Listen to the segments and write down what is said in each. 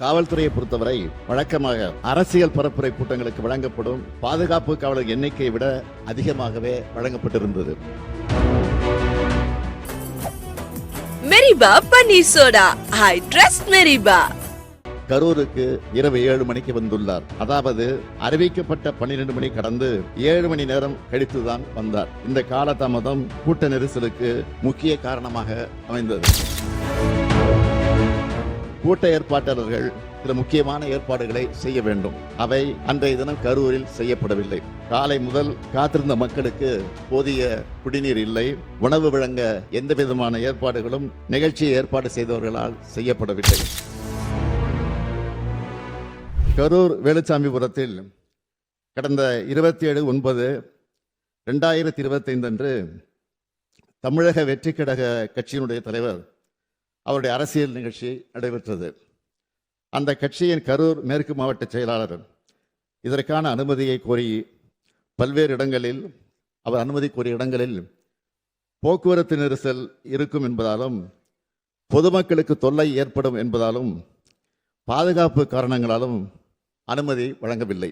காவல்துறையை பொறுத்தவரை வழக்கமாக அரசியல் பரப்புரை கூட்டங்களுக்கு வழங்கப்படும் பாதுகாப்பு காவலர் எண்ணிக்கையை விட அதிகமாகவே வழங்கப்பட்டிருந்தது. மெரிபா பன்னீர் சோடா. I trust மெரிபா. கரூருக்கு இரவு ஏழு மணிக்கு வந்துள்ளார். அதாவது அறிவிக்கப்பட்ட பன்னிரண்டு மணி கடந்து ஏழு மணி நேரம் கழித்துதான் வந்தார். இந்த காலதாமதம் கூட்ட நெரிசலுக்கு முக்கிய காரணமாக அமைந்தது. கூட்ட ஏற்பாட்டாளர்கள் சில முக்கியமான ஏற்பாடுகளை செய்ய வேண்டும். அவை அன்றைய தினம் கரூரில் செய்யப்படவில்லை. காலை முதல் காத்திருந்த மக்களுக்கு போதிய குடிநீர் இல்லை. உணவு வழங்க எந்த விதமான ஏற்பாடுகளும் நிகழ்ச்சியை ஏற்பாடு செய்தவர்களால் செய்யப்படவில்லை. கரூர் வேலுச்சாமிபுரத்தில் கடந்த இருபத்தி ஏழு ஒன்பது ரெண்டாயிரத்தி இருபத்தைந்து அன்று தமிழக வெற்றி கழக கட்சியினுடைய தலைவர் அவருடைய அரசியல் நிகழ்ச்சி நடைபெற்றது. அந்த கட்சியின் கரூர் மேற்கு மாவட்ட செயலாளர் இதற்கான அனுமதியை கோரி பல்வேறு இடங்களில் அவர் அனுமதி கோரிய இடங்களில் போக்குவரத்து நெரிசல் இருக்கும் என்பதாலும் பொதுமக்களுக்கு தொல்லை ஏற்படும் என்பதாலும் பாதுகாப்பு காரணங்களாலும் அனுமதி வழங்கவில்லை.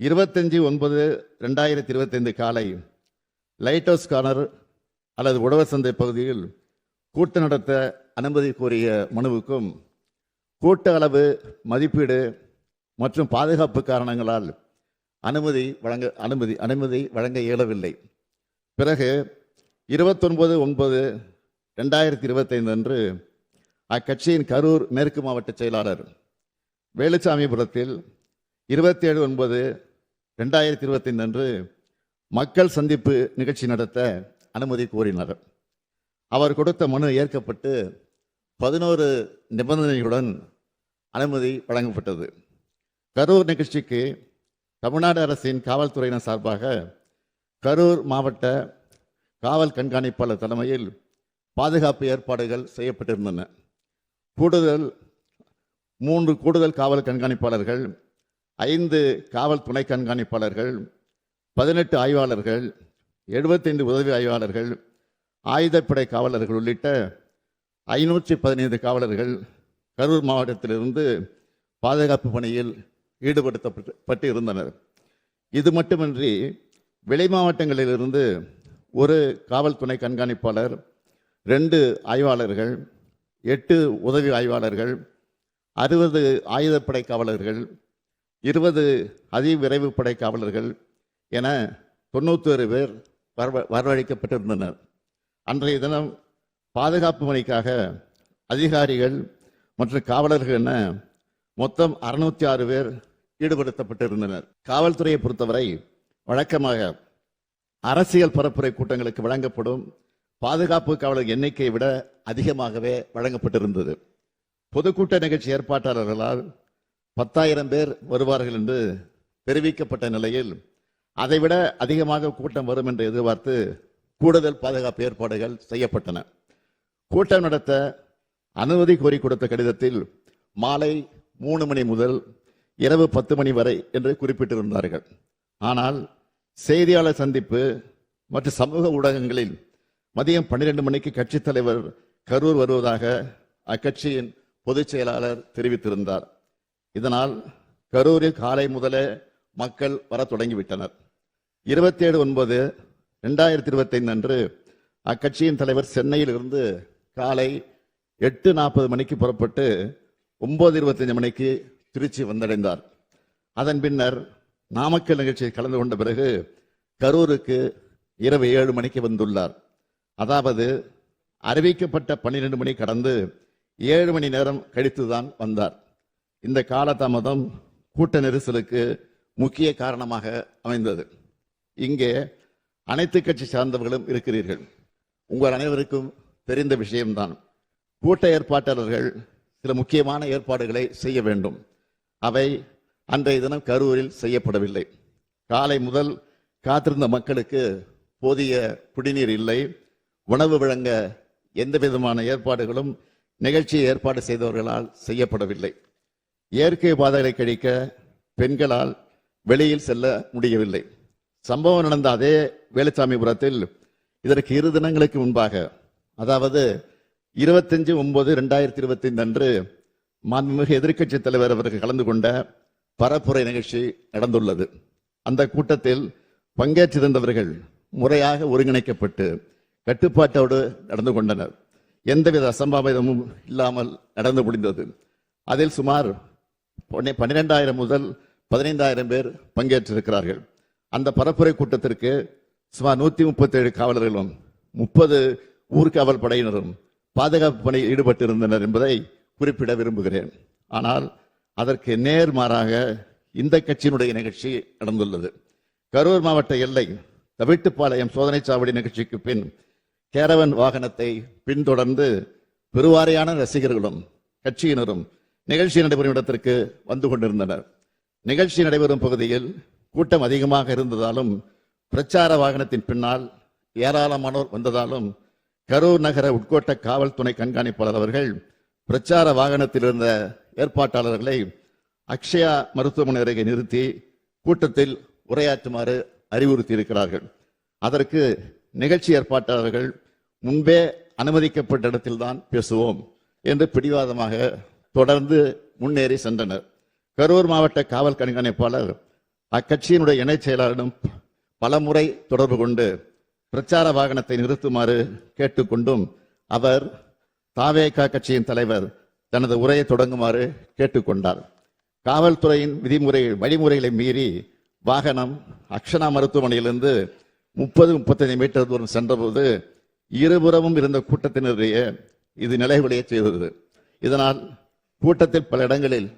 இருபத்தஞ்சி ஒன்பது ரெண்டாயிரத்தி இருபத்தைந்து காலை லைட் ஹவுஸ் கார்னர் அல்லது உழவர் சந்தை பகுதியில் கூட்டம் நடத்த அனுமதி கோரிய மனுவுக்கும் கூட்ட அளவு மதிப்பீடு மற்றும் பாதுகாப்பு காரணங்களால் அனுமதி வழங்க அனுமதி அனுமதி வழங்க இயலவில்லை. பிறகு இருபத்தொன்பது ஒன்பது ரெண்டாயிரத்தி இருபத்தைந்து அன்று அக்கட்சியின் கரூர் மேற்கு மாவட்ட செயலாளர் வேலுச்சாமிபுரத்தில் இருபத்தி ஏழு ஒன்பது ரெண்டாயிரத்தி இருபத்தைந்து அன்று மக்கள் சந்திப்பு நிகழ்ச்சி நடத்த அனுமதி கோரினார். அவர் கொடுத்த மனு ஏற்கப்பட்டு பதினோரு நிபந்தனைகளுடன் அனுமதி வழங்கப்பட்டது. கரூர் நிகழ்ச்சிக்கு தமிழ்நாடு அரசின் காவல்துறையினர் சார்பாக கரூர் மாவட்ட காவல் கண்காணிப்பாளர் தலைமையில் பாதுகாப்பு ஏற்பாடுகள் செய்யப்பட்டிருந்தன. கூடுதல் மூன்று கூடுதல் காவல் கண்காணிப்பாளர்கள் ஐந்து காவல் துணை கண்காணிப்பாளர்கள் பதினெட்டு ஆய்வாளர்கள் எழுபத்தைந்து உதவி ஆய்வாளர்கள் ஆயுதப்படை காவலர்கள் உள்ளிட்ட ஐநூற்றி பதினைந்து காவலர்கள் கரூர் மாவட்டத்திலிருந்து பாதுகாப்பு பணியில் ஈடுபடுத்தப்பட்டு இருந்தனர் இது மட்டுமின்றி வெளி மாவட்டங்களிலிருந்து ஒரு காவல்துறை கண்காணிப்பாளர் ரெண்டு ஆய்வாளர்கள் எட்டு உதவி ஆய்வாளர்கள் அறுபது ஆயுதப்படை காவலர்கள் இருபது அதிவிரைவு படை காவலர்கள் என தொண்ணூத்தொரு பேர் வரவ வரவழைக்கப்பட்டிருந்தனர். அன்றைய தினம் பாதுகாப்பு பணிக்காக அதிகாரிகள் மற்றும் காவலர்கள் என மொத்தம் அறுநூத்தி ஆறு பேர் ஈடுபடுத்தப்பட்டிருந்தனர். காவல்துறையை பொறுத்தவரை வழக்கமாக அரசியல் பரப்புரை கூட்டங்களுக்கு வழங்கப்படும் பாதுகாப்பு காவலர் எண்ணிக்கையை விட அதிகமாகவே வழங்கப்பட்டிருந்தது. பொதுக்கூட்ட நிகழ்ச்சி ஏற்பாட்டாளர்களால் பத்தாயிரம் பேர் வருவார்கள் என்று தெரிவிக்கப்பட்ட நிலையில் அதைவிட அதிகமாக கூட்டம் வரும் என்று எதிர்பார்த்து கூடுதல் பாதுகாப்பு ஏற்பாடுகள் செய்யப்பட்டன. கூட்டம் நடத்த அனுமதி கோரி கொடுத்த கடிதத்தில் மாலை மூணு மணி முதல் இரவு பத்து மணி வரை என்று குறிப்பிட்டிருந்தார்கள். ஆனால் செய்தியாளர் சந்திப்பு மற்றும் சமூக ஊடகங்களில் மதியம் பன்னிரண்டு மணிக்கு கட்சித் தலைவர் கரூர் வருவதாக அக்கட்சியின் பொதுச் செயலாளர் தெரிவித்திருந்தார். இதனால் கரூரில் காலை முதலே மக்கள் வர தொடங்கிவிட்டனர். இருபத்தேழு ஒன்பது ரெண்டாயிரத்தி இருபத்தைந்து அன்று அக்கட்சியின் தலைவர் சென்னையில் இருந்து காலை எட்டு நாற்பது மணிக்கு புறப்பட்டு ஒன்பது இருபத்தஞ்சு மணிக்கு திருச்சி வந்தடைந்தார். அதன் பின்னர் நாமக்கல் நிகழ்ச்சியில் கலந்து கொண்ட பிறகு கரூருக்கு இரவு ஏழு மணிக்கு வந்துள்ளார். அதாவது அறிவிக்கப்பட்ட பன்னிரண்டு மணி கடந்து ஏழு மணி நேரம் கழித்துதான் வந்தார். இந்த காலதாமதம் கூட்ட நெரிசலுக்கு முக்கிய காரணமாக அமைந்தது. இங்கே அனைத்து கட்சி சார்ந்தவர்களும் இருக்கிறீர்கள். உங்கள் அனைவருக்கும் தெரிந்த விஷயம்தான். கூட்ட ஏற்பாட்டாளர்கள் சில முக்கியமான ஏற்பாடுகளை செய்ய வேண்டும். அவை அன்றைய தினம் கரூரில் செய்யப்படவில்லை. காலை முதல் காத்திருந்த மக்களுக்கு போதிய குடிநீர் இல்லை. உணவு வழங்க எந்த விதமான ஏற்பாடுகளும் நிகழ்ச்சியை ஏற்பாடு செய்தவர்களால் செய்யப்படவில்லை. இயற்கை பாதைகளை கழிக்க பெண்களால் வெளியில் செல்ல முடியவில்லை. சம்பவம் நடந்த அதே வேலுச்சாமிபுரத்தில் இதற்கு இரு தினங்களுக்கு முன்பாக அதாவது இருபத்தஞ்சு ஒன்பது ரெண்டாயிரத்தி இருபத்தைந்து அன்று மாண்புமிகு எதிர்க்கட்சி தலைவர் அவர்கள் கலந்து கொண்ட பரப்புரை நிகழ்ச்சி நடந்துள்ளது. அந்த கூட்டத்தில் பங்கேற்றிருந்தவர்கள் முறையாக ஒருங்கிணைக்கப்பட்டு கட்டுப்பாட்டோடு நடந்து கொண்டனர். எந்தவித அசம்பாவிதமும் இல்லாமல் நடந்து முடிந்தது. அதில் சுமார் பன்னிரெண்டாயிரம் முதல் பதினைந்தாயிரம் பேர் பங்கேற்றிருக்கிறார்கள். அந்த பரப்புரை கூட்டத்திற்கு சுமார் நூத்தி முப்பத்தி ஏழு காவலர்களும் முப்பது ஊர்காவல் படையினரும் பாதுகாப்பு பணியில் ஈடுபட்டிருந்தனர் என்பதை குறிப்பிட விரும்புகிறேன். ஆனால் அதற்கு நேர்மாறாக இந்த கட்சியினுடைய நிகழ்ச்சி நடந்துள்ளது. கரூர் மாவட்ட எல்லை தவிட்டுப்பாளையம் சோதனை சாவடி நிகழ்ச்சிக்கு பின் கேரவன் வாகனத்தை பின்தொடர்ந்து பெருவாரியான ரசிகர்களும் கட்சியினரும் நிகழ்ச்சி நடைபெறும் இடத்திற்கு வந்து கொண்டிருந்தனர். நிகழ்ச்சி நடைபெறும் பகுதியில் கூட்டம் அதிகமாக இருந்ததாலும் பிரச்சார வாகனத்தின் பின்னால் ஏராளமானோர் வந்ததாலும் கரூர் நகர உட்கோட்ட காவல் துணை கண்காணிப்பாளர் அவர்கள் பிரச்சார வாகனத்தில் இருந்த ஏற்பாட்டாளர்களை அக்ஷயா மருத்துவமனை அருகே நிறுத்தி கூட்டத்தில் உரையாற்றுமாறு அறிவுறுத்தி இருக்கிறார்கள் அதற்கு நிகழ்ச்சி ஏற்பாட்டாளர்கள் முன்பே அனுமதிக்கப்பட்ட இடத்தில்தான் பேசுவோம் என்று பிடிவாதமாக தொடர்ந்து முன்னேறி சென்றனர். கரூர் மாவட்ட காவல் கண்காணிப்பாளர் அக்கட்சியினுடைய இணைச் செயலாளரிடம் பலமுறை தொடர்பு கொண்டு பிரச்சார வாகனத்தை நிறுத்துமாறு கேட்டுக்கொண்டும் அவர் தாவேகா கட்சியின் தலைவர் தனது உரையை தொடங்குமாறு கேட்டுக்கொண்டார். காவல்துறையின் விதிமுறை வழிமுறைகளை மீறி வாகனம் அக்ஷனா மருத்துவமனையிலிருந்து முப்பது முப்பத்தைந்து மீட்டர் தூரம் சென்றபோது இருபுறமும் இருந்த கூட்டத்தினருடைய இது நிலைகுலைய செய்தது. இதனால் கூட்டத்தில் பல இடங்களில்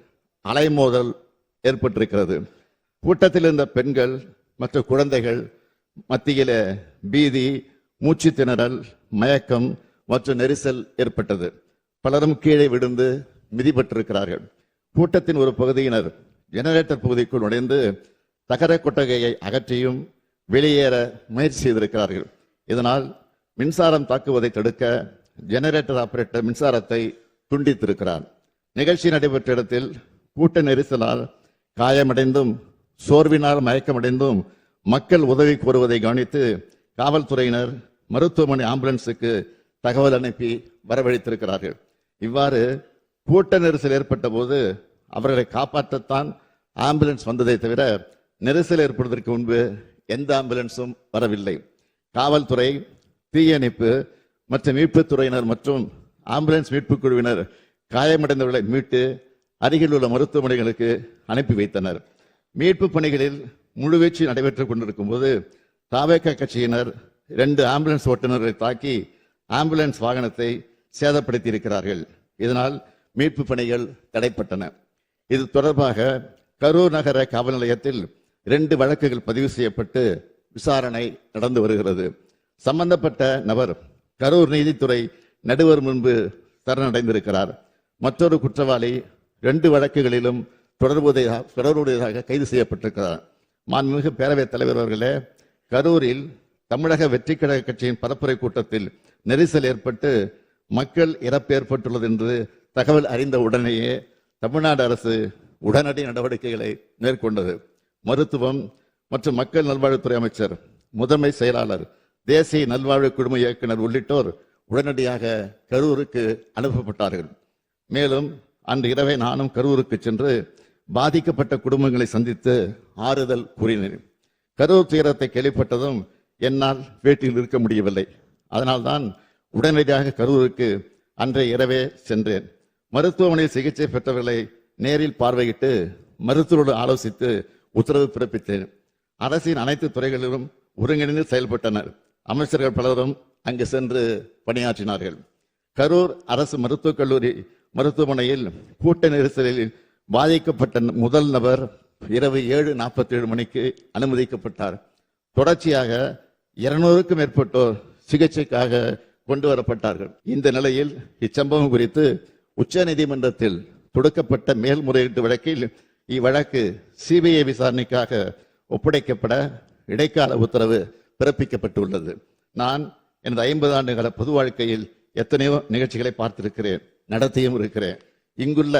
அலைமோதல் ஏற்பட்டிருக்கிறது. கூட்டத்தில் இருந்த பெண்கள் மற்ற குழந்தைகள் மத்தியில பீதி மூச்சு திணறல் மயக்கம் மற்றும் நெரிசல் ஏற்பட்டது. பலரும் கீழே விழுந்து மிதிப்பட்டிருக்கிறார்கள் கூட்டத்தின் ஒரு பகுதியினர் ஜெனரேட்டர் பகுதிக்குள் நுழைந்து தகர கொட்டகையை அகற்றியும் வெளியேற முயற்சி செய்திருக்கிறார்கள். இதனால் மின்சாரம் தாக்குவதை தடுக்க ஜெனரேட்டர் ஆபரேட்டர் மின்சாரத்தை துண்டித்திருக்கிறார். நிகழ்ச்சி நடைபெற்ற இடத்தில் கூட்ட நெரிசலால் காயமடைந்தும் சோர்வினால் மயக்கமடைந்தும் மக்கள் உதவி கோருவதை கவனித்து காவல்துறையினர் மருத்துவமனை ஆம்புலன்ஸுக்கு தகவல் அனுப்பி வரவழைத்திருக்கிறார்கள். இவ்வாறு கூட்ட நெரிசல் ஏற்பட்ட போது அவர்களை காப்பாற்றத்தான் ஆம்புலன்ஸ் வந்ததை தவிர நெரிசல் ஏற்படுவதற்கு முன்பு எந்த ஆம்புலன்ஸும் வரவில்லை. காவல்துறை தீயணைப்பு மற்ற மீட்புத் துறையினர் மற்றும் ஆம்புலன்ஸ் மீட்புக் குழுவினர் காயமடைந்தவர்களை மீட்டு அருகில் உள்ள மருத்துவமனைகளுக்கு அனுப்பி வைத்தனர். மீட்பு பணிகளில் முழுவீச்சு நடைபெற்றுக் கொண்டிருக்கும் போது தாவேக கட்சியினர் இரண்டு ஆம்புலன்ஸ் ஓட்டுநர்களை தாக்கி ஆம்புலன்ஸ் வாகனத்தை சேதப்படுத்தி இருக்கிறார்கள் இதனால் மீட்பு பணிகள் தடைப்பட்டன. இது தொடர்பாக கரூர் நகர காவல் நிலையத்தில் இரண்டு வழக்குகள் பதிவு செய்யப்பட்டு விசாரணை நடந்து வருகிறது. சம்பந்தப்பட்ட நபர் கரூர் நீதித்துறை நடுவர் முன்பு சரணடைந்திருக்கிறார். மற்றொரு குற்றவாளி ரெண்டு வழக்குகளிலும் தொடர்புடைய தொடர்புடையதாக கைது செய்யப்பட்டிருக்கிறார். மாண்புமிகு பேரவைத் தலைவர் அவர்களே கரூரில் தமிழக வெற்றி கழக கட்சியின் பரப்புரை கூட்டத்தில் நெரிசல் ஏற்பட்டு மக்கள் இறப்பு ஏற்பட்டுள்ளது என்று தகவல் அறிந்த உடனேயே தமிழ்நாடு அரசு உடனடி நடவடிக்கைகளை மேற்கொண்டது. மருத்துவம் மற்றும் மக்கள் நல்வாழ்வுத்துறை அமைச்சர் முதன்மை செயலாளர் தேசிய நல்வாழ்வு குழும இயக்குனர் உள்ளிட்டோர் உடனடியாக கரூருக்கு அனுப்பப்பட்டார்கள். மேலும் அன்று இரவே நானும் கரூருக்கு சென்று பாதிக்கப்பட்ட குடும்பங்களை சந்தித்து ஆறுதல் கூறினேன். கரூர் துயரத்தை கேள்விப்பட்டதும் என்னால் வீட்டில் இருக்க முடியவில்லை. அதனால்தான் உடனடியாக கரூருக்கு அன்றைய இரவே சென்றேன். மருத்துவமனையில் சிகிச்சை பெற்றவர்களை நேரில் பார்வையிட்டு மருத்துவரோடு ஆலோசித்து உத்தரவு பிறப்பித்தேன். அரசின் அனைத்து துறைகளிலும் ஒருங்கிணைந்து செயல்பட்டனர். அமைச்சர்கள் பலரும் அங்கு சென்று பணியாற்றினார்கள். கரூர் அரசு மருத்துவக் கல்லூரி மருத்துவமனையில் கூட்ட நெரிசலில் பாதிக்கப்பட்ட முதல் நபர் இரவு ஏழு நாற்பத்தி ஏழு மணிக்கு அனுமதிக்கப்பட்டார். தொடர்ச்சியாக இருநூறுக்கும் மேற்பட்டோர் சிகிச்சைக்காக கொண்டு வரப்பட்டார்கள். இந்த நிலையில் இச்சம்பவம் குறித்து உச்ச நீதிமன்றத்தில் தொடுக்கப்பட்ட மேல்முறையீட்டு வழக்கில் இவ்வழக்கு சிபிஐ விசாரணைக்காக ஒப்படைக்கப்பட இடைக்கால உத்தரவு பிறப்பிக்கப்பட்டுள்ளது. நான் எனது ஐம்பது ஆண்டுகால பொது வாழ்க்கையில் எத்தனையோ நிகழ்ச்சிகளை பார்த்திருக்கிறேன் நடத்தியும் இருக்கிறேன். இங்குள்ள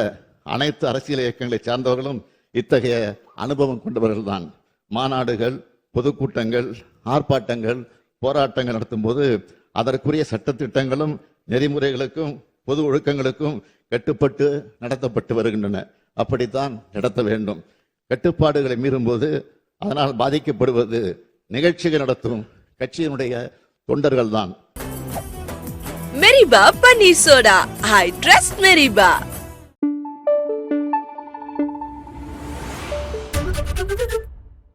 அனைத்து அரசியல் இயக்கங்களை சார்ந்தவர்களும் இத்தகைய அனுபவம் கொண்டவர்கள்தான். மாநாடுகள் பொதுக்கூட்டங்கள் ஆர்ப்பாட்டங்கள் போராட்டங்கள் நடத்தும் போது அதற்குரிய சட்டத்திட்டங்களும் நெறிமுறைகளுக்கும் பொது ஒழுக்கங்களுக்கும் கட்டுப்பட்டு நடத்தப்பட்டு வருகின்றன. அப்படித்தான் நடத்த வேண்டும். கட்டுப்பாடுகளை மீறும்போது அதனால் பாதிக்கப்படுவது நிகழ்ச்சிகள் நடத்தும் கட்சியினுடைய தொண்டர்கள்தான். மெரிபா பன்னீர் சோடா ஐ ட்ரஸ்ட் மெரிபா